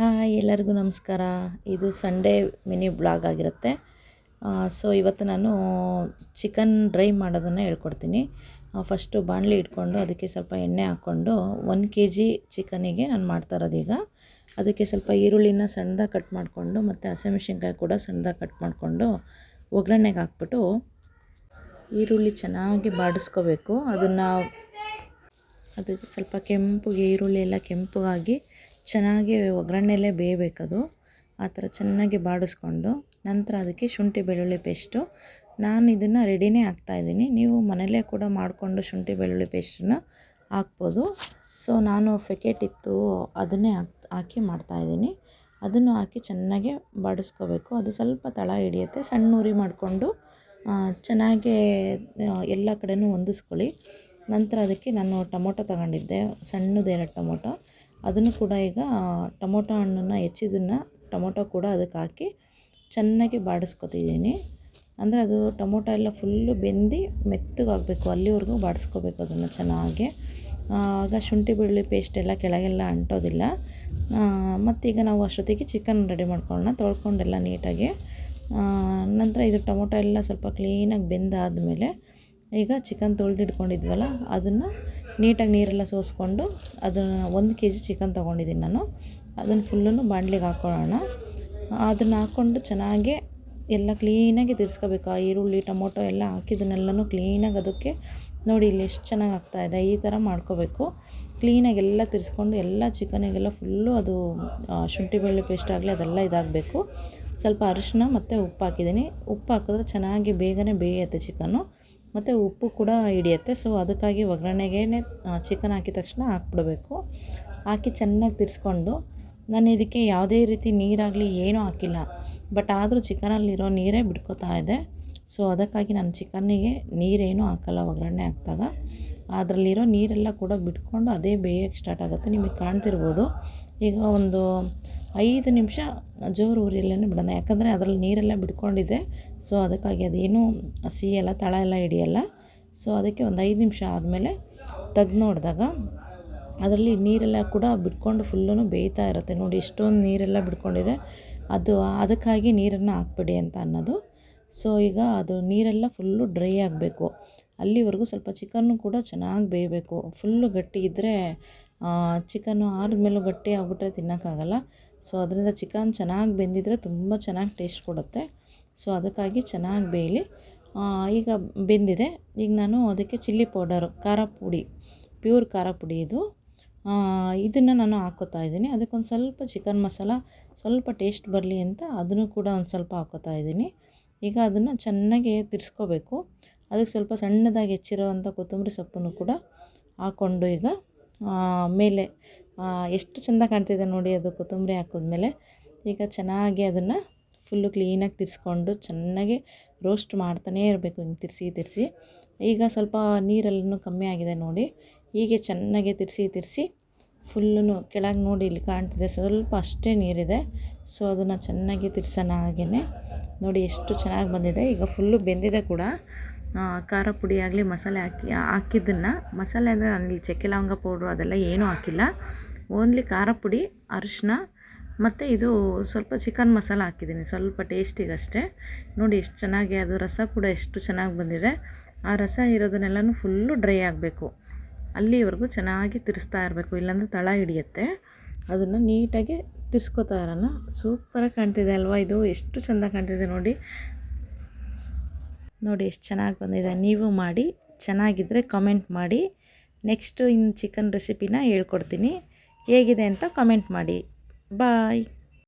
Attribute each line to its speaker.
Speaker 1: Hi, ಎಲ್ಲರಿಗೂ ನಮಸ್ಕಾರ. ಇದು ಸಂಡೇ ಮಿನಿ ಬ್ಲಾಗ್ ಆಗಿರುತ್ತೆ. ಸೊ ಇವತ್ತು ನಾನು ಚಿಕನ್ ಡ್ರೈ ಮಾಡೋದನ್ನು ಹೇಳ್ಕೊಡ್ತೀನಿ. ಫಸ್ಟು ಬಾಣಲಿ ಇಟ್ಕೊಂಡು ಅದಕ್ಕೆ ಸ್ವಲ್ಪ ಎಣ್ಣೆ ಹಾಕ್ಕೊಂಡು ಒನ್ ಕೆ ಜಿ ಚಿಕನಿಗೆ ನಾನು ಮಾಡ್ತಾ ಇರೋದು ಈಗ ಅದಕ್ಕೆ ಸ್ವಲ್ಪ ಈರುಳ್ಳಿನ ಸಣ್ಣದಾಗಿ ಕಟ್ ಮಾಡಿಕೊಂಡು ಮತ್ತು ಹಸಿಮೆಣ್ಸಿನ್ಕಾಯಿ ಕೂಡ ಸಣ್ಣದಾಗಿ ಕಟ್ ಮಾಡಿಕೊಂಡು ಒಗ್ಗರಣೆಗೆ ಹಾಕ್ಬಿಟ್ಟು ಈರುಳ್ಳಿ ಚೆನ್ನಾಗಿ ಬಾಡಿಸ್ಕೋಬೇಕು. ಅದನ್ನು ಅದಕ್ಕೆ ಸ್ವಲ್ಪ ಕೆಂಪುಗೆ, ಈರುಳ್ಳಿ ಎಲ್ಲ ಕೆಂಪಗಾಗಿ ಚೆನ್ನಾಗಿ ಒಗ್ಗರಣೆಯಲ್ಲೇ ಬೇಯಬೇಕದು. ಆ ಥರ ಚೆನ್ನಾಗಿ ಬಾಡಿಸ್ಕೊಂಡು ನಂತರ ಅದಕ್ಕೆ ಶುಂಠಿ ಬೆಳ್ಳುಳ್ಳಿ ಪೇಸ್ಟು. ನಾನು ಇದನ್ನು ರೆಡಿನೇ ಹಾಕ್ತಾಯಿದ್ದೀನಿ ನೀವು ಮನೆಯಲ್ಲೇ ಕೂಡ ಮಾಡಿಕೊಂಡು ಶುಂಠಿ ಬೆಳ್ಳುಳ್ಳಿ ಪೇಸ್ಟನ್ನು ಹಾಕ್ಬೋದು. ಸೊ, ನಾನು ಫೆಕೆಟ್ ಇತ್ತು, ಅದನ್ನೇ ಹಾಕಿ ಹಾಕಿ ಮಾಡ್ತಾಯಿದ್ದೀನಿ ಅದನ್ನು ಹಾಕಿ ಚೆನ್ನಾಗಿ ಬಾಡಿಸ್ಕೋಬೇಕು. ಅದು ಸ್ವಲ್ಪ ತಳ ಹಿಡಿಯುತ್ತೆ. ಸಣ್ಣ ಉರಿ ಮಾಡಿಕೊಂಡು ಚೆನ್ನಾಗಿ ಎಲ್ಲ ಕಡೆಯೂ ಹೊಂದಿಸ್ಕೊಳ್ಳಿ. ನಂತರ ಅದಕ್ಕೆ ನಾನು ಟೊಮೊಟೊ ತಗೊಂಡಿದ್ದೆ. ಸಣ್ಣದು ಎರಡು ಟೊಮೊಟೊ. ಅದನ್ನು ಕೂಡ ಈಗ ಟೊಮೊಟೊ ಹಣ್ಣನ್ನು ಹೆಚ್ಚಿದ್ದನ್ನು ಟೊಮೊಟೊ ಕೂಡ ಅದಕ್ಕೆ ಹಾಕಿ ಚೆನ್ನಾಗಿ ಬಾಡಿಸ್ಕೊತಿದ್ದೀನಿ. ಅಂದರೆ ಅದು ಟೊಮೊಟೊ ಎಲ್ಲ ಫುಲ್ಲು ಬೆಂದು ಮೆತ್ತಗಾಗಬೇಕು, ಅಲ್ಲಿವರೆಗೂ ಬಾಡಿಸ್ಕೋಬೇಕು ಅದನ್ನು ಚೆನ್ನಾಗಿ. ಆಗ ಶುಂಠಿ ಬೆಳ್ಳುಳ್ಳಿ ಪೇಸ್ಟ್ ಎಲ್ಲ ಕೆಳಗೆಲ್ಲ ಅಂಟೋದಿಲ್ಲ. ಮತ್ತೀಗ ನಾವು ಅಷ್ಟೊತ್ತಿಗೆ ಚಿಕನ್ ರೆಡಿ ಮಾಡ್ಕೊಳ್ಳೋಣ, ತೊಳ್ಕೊಂಡೆಲ್ಲ ನೀಟಾಗಿ. ನಂತರ ಇದು ಟೊಮೊಟೊ ಎಲ್ಲ ಸ್ವಲ್ಪ ಕ್ಲೀನಾಗಿ ಬೆಂದಾದಮೇಲೆ ಈಗ ಚಿಕನ್ ತೊಳೆದಿಟ್ಕೊಂಡಿದ್ವಲ್ಲ, ಅದನ್ನು ನೀಟಾಗಿ ನೀರೆಲ್ಲ ಸೋಸ್ಕೊಂಡು ಅದನ್ನು ಒಂದು ಕೆ ಜಿ ಚಿಕನ್ ತೊಗೊಂಡಿದ್ದೀನಿ ನಾನು. ಅದನ್ನು ಫುಲ್ಲನ್ನು ಬಾಣ್ಲಿಗೆ ಹಾಕ್ಕೊಳ್ಳೋಣ ಅದನ್ನು ಹಾಕ್ಕೊಂಡು ಚೆನ್ನಾಗಿ ಎಲ್ಲ ಕ್ಲೀನಾಗಿ ತಿರ್ಸ್ಕೋಬೇಕು. ಆ ಈರುಳ್ಳಿ, ಟೊಮೊಟೊ ಎಲ್ಲ ಹಾಕಿದ್ದನ್ನೆಲ್ಲನೂ ಕ್ಲೀನಾಗಿ ಅದಕ್ಕೆ ನೋಡಿ ಇಲ್ಲಿ ಎಷ್ಟು ಚೆನ್ನಾಗಿ ಆಗ್ತಾಯಿದೆ ಈ ಥರ ಮಾಡ್ಕೋಬೇಕು. ಕ್ಲೀನಾಗಿ ಎಲ್ಲ ತಿರ್ಸ್ಕೊಂಡು ಎಲ್ಲ ಚಿಕನಿಗೆಲ್ಲ ಫುಲ್ಲು ಅದು ಶುಂಠಿ ಬೆಳ್ಳುಳ್ಳಿ ಪೇಸ್ಟ್ ಆಗಲಿ ಅದೆಲ್ಲ ಇದಾಗಬೇಕು. ಸ್ವಲ್ಪ ಅರಿಶಿನ ಮತ್ತು ಉಪ್ಪು ಹಾಕಿದ್ದೀನಿ. ಉಪ್ಪು ಹಾಕಿದ್ರೆ ಚೆನ್ನಾಗಿ ಬೇಗನೆ ಬೇಯುತ್ತೆ ಚಿಕನ್ನು ಮತ್ತು ಉಪ್ಪು ಕೂಡ ಹಿಡಿಯುತ್ತೆ. ಸೊ ಅದಕ್ಕಾಗಿ ಒಗ್ಗರಣೆಗೇ ಚಿಕನ್ ಹಾಕಿದ ತಕ್ಷಣ ಹಾಕ್ಬಿಡ್ಬೇಕು. ಹಾಕಿ ಚೆನ್ನಾಗಿ ತಿರ್ಸ್ಕೊಂಡು, ನಾನು ಇದಕ್ಕೆ ಯಾವುದೇ ರೀತಿ ನೀರಾಗಲಿ ಏನೂ ಹಾಕಿಲ್ಲ. ಬಟ್ ಆದರೂ ಚಿಕನಲ್ಲಿರೋ ನೀರೇ ಬಿಡ್ಕೋತಾ ಇದೆ. ಸೊ ಅದಕ್ಕಾಗಿ ನಾನು ಚಿಕನ್ನಿಗೆ ನೀರೇನು ಹಾಕಲ್ಲ ಒಗ್ಗರಣೆ ಹಾಕಿದಾಗ. ಅದರಲ್ಲಿರೋ ನೀರೆಲ್ಲ ಕೂಡ ಬಿಟ್ಕೊಂಡು ಅದೇ ಬೇಯೋಕ್ಕೆ ಸ್ಟಾರ್ಟ್ ಆಗುತ್ತೆ. ನಿಮಗೆ ಕಾಣ್ತಿರ್ಬೋದು. ಈಗ ಒಂದು ಐದು ನಿಮಿಷ ಜೋರು ಉರಿಯಲ್ಲೇ ಬಿಡೋಣ. ಯಾಕಂದರೆ ಅದರಲ್ಲಿ ನೀರೆಲ್ಲ ಬಿಟ್ಕೊಂಡಿದೆ. ಸೊ ಅದಕ್ಕಾಗಿ ಅದೇನು ಎಲ್ಲ, ತಳ ಎಲ್ಲ ಹಿಡಿಯಲ್ಲ. ಸೊ ಅದಕ್ಕೆ ಒಂದು ಐದು ನಿಮಿಷ ಆದಮೇಲೆ ತೆಗ್ದು ನೋಡಿದಾಗ ಅದರಲ್ಲಿ ನೀರೆಲ್ಲ ಕೂಡ ಬಿಟ್ಕೊಂಡು ಫುಲ್ಲೂ ಬೇಯ್ತಾ ಇರುತ್ತೆ. ನೋಡಿ ಎಷ್ಟೊಂದು ನೀರೆಲ್ಲ ಬಿಟ್ಕೊಂಡಿದೆ. ಅದು, ಅದಕ್ಕಾಗಿ ನೀರನ್ನು ಹಾಕ್ಬಿಡಿ ಅಂತ ಅನ್ನೋದು. ಸೊ ಈಗ ಅದು ನೀರೆಲ್ಲ ಫುಲ್ಲು ಡ್ರೈ ಆಗಬೇಕು. ಅಲ್ಲಿವರೆಗೂ ಸ್ವಲ್ಪ ಚಿಕನ್ನು ಕೂಡ ಚೆನ್ನಾಗಿ ಬೇಯಬೇಕು. ಫುಲ್ಲು ಗಟ್ಟಿ ಇದ್ದರೆ ಚಿಕನ್ನು ಆರಿದ್ಮೇಲೂ ಗಟ್ಟಿ ಆಗಿಬಿಟ್ರೆ ತಿನ್ನೋಕ್ಕಾಗಲ್ಲ. ಸೊ ಅದರಿಂದ ಚಿಕನ್ ಚೆನ್ನಾಗಿ ಬೆಂದಿದ್ರೆ ತುಂಬ ಚೆನ್ನಾಗಿ ಟೇಸ್ಟ್ ಕೊಡುತ್ತೆ. ಸೊ ಅದಕ್ಕಾಗಿ ಚೆನ್ನಾಗಿ ಬೇಯಲಿ. ಈಗ ಬೆಂದಿದೆ. ಈಗ ನಾನು ಅದಕ್ಕೆ ಚಿಲ್ಲಿ ಪೌಡರು, ಖಾರ ಪುಡಿ, ಪ್ಯೂರ್ ಖಾರ ಪುಡಿ ಇದು. ಇದನ್ನು ನಾನು ಹಾಕೋತಾ ಇದ್ದೀನಿ. ಅದಕ್ಕೊಂದು ಸ್ವಲ್ಪ ಚಿಕನ್ ಮಸಾಲ, ಸ್ವಲ್ಪ ಟೇಸ್ಟ್ ಬರಲಿ ಅಂತ ಅದನ್ನು ಕೂಡ ಒಂದು ಸ್ವಲ್ಪ ಹಾಕೋತಾ ಇದ್ದೀನಿ. ಈಗ ಅದನ್ನು ಚೆನ್ನಾಗಿ ತಿರ್ಸ್ಕೋಬೇಕು. ಅದಕ್ಕೆ ಸ್ವಲ್ಪ ಸಣ್ಣದಾಗಿ ಹೆಚ್ಚಿರೋವಂಥ ಕೊತ್ತಂಬರಿ ಸೊಪ್ಪನ್ನು ಕೂಡ ಹಾಕ್ಕೊಂಡು ಈಗ ಮೇಲೆ ಎಷ್ಟು ಚೆಂದ ಕಾಣ್ತಿದೆ ನೋಡಿ ಅದು ಕೊತ್ತಂಬರಿ ಹಾಕಿದ್ಮೇಲೆ. ಈಗ ಚೆನ್ನಾಗಿ ಅದನ್ನು ಫುಲ್ಲು ಕ್ಲೀನಾಗಿ ತಿರ್ಸ್ಕೊಂಡು ಚೆನ್ನಾಗಿ ರೋಸ್ಟ್ ಮಾಡ್ತಾನೇ ಇರಬೇಕು, ಹಿಂಗೆ ತಿರ್ಸಿ ತಿರ್ಸಿ. ಈಗ ಸ್ವಲ್ಪ ನೀರೆಲ್ಲೂ ಕಮ್ಮಿ ಆಗಿದೆ ನೋಡಿ. ಹೀಗೆ ಚೆನ್ನಾಗಿ ತಿರ್ಸಿ ತಿರ್ಸಿ ಫುಲ್ಲು ಕೆಳಗೆ ನೋಡಿ ಇಲ್ಲಿ ಕಾಣ್ತಿದೆ, ಸ್ವಲ್ಪ ಅಷ್ಟೇ ನೀರಿದೆ. ಸೊ ಅದನ್ನು ಚೆನ್ನಾಗಿ ತಿರ್ಸೋಣ ಹಾಗೆಯೇ ನೋಡಿ ಎಷ್ಟು ಚೆನ್ನಾಗಿ ಬಂದಿದೆ. ಈಗ ಫುಲ್ಲು ಬೆಂದಿದೆ ಕೂಡ. ಖಾರ ಪುಡಿ ಆಗಲಿ, ಮಸಾಲೆ ಹಾಕಿ, ಹಾಕಿದ್ದನ್ನು, ಮಸಾಲೆ ಅಂದರೆ ಇಲ್ಲಿ ಚಕ್ಕೆ ಲವಂಗ ಪೌಡ್ರು ಅದೆಲ್ಲ ಏನೂ ಹಾಕಿಲ್ಲ. ಓನ್ಲಿ ಖಾರ ಪುಡಿ, ಅರಿಶಿನ ಮತ್ತು ಇದು ಸ್ವಲ್ಪ ಚಿಕನ್ ಮಸಾಲ ಹಾಕಿದ್ದೀನಿ. ಸ್ವಲ್ಪ ಟೇಸ್ಟಿಗಷ್ಟೇ ನೋಡಿ ಎಷ್ಟು ಚೆನ್ನಾಗಿ ಅದು ರಸ ಕೂಡ ಎಷ್ಟು ಚೆನ್ನಾಗಿ ಬಂದಿದೆ. ಆ ರಸ ಇರೋದನ್ನೆಲ್ಲನೂ ಫುಲ್ಲು ಡ್ರೈ ಆಗಬೇಕು. ಅಲ್ಲಿವರೆಗೂ ಚೆನ್ನಾಗಿ ತಿರ್ಸ್ತಾ ಇರಬೇಕು. ಇಲ್ಲಾಂದರೆ ತಳ ಹಿಡಿಯುತ್ತೆ. ಅದನ್ನು ನೀಟಾಗಿ ತಿರ್ಸ್ಕೊತಾ ಇರೋಣ. ಸೂಪರಾಗಿ ಕಾಣ್ತಿದೆ ಅಲ್ವಾ ಇದು? ಎಷ್ಟು ಚೆಂದ ಕಾಣ್ತಿದೆ ನೋಡಿ. ನೋಡಿ ಎಷ್ಟು ಚೆನ್ನಾಗಿ ಬಂದಿದೆ. ನೀವು ಮಾಡಿ ಚೆನ್ನಾಗಿದ್ದರೆ ಕಮೆಂಟ್ ಮಾಡಿ. ನೆಕ್ಸ್ಟು ಇನ್ನು ಚಿಕನ್ ರೆಸಿಪಿನ ಹೇಳ್ಕೊಡ್ತೀನಿ. ಹೇಗಿದೆ ಅಂತ ಕಮೆಂಟ್ ಮಾಡಿ. ಬಾಯ್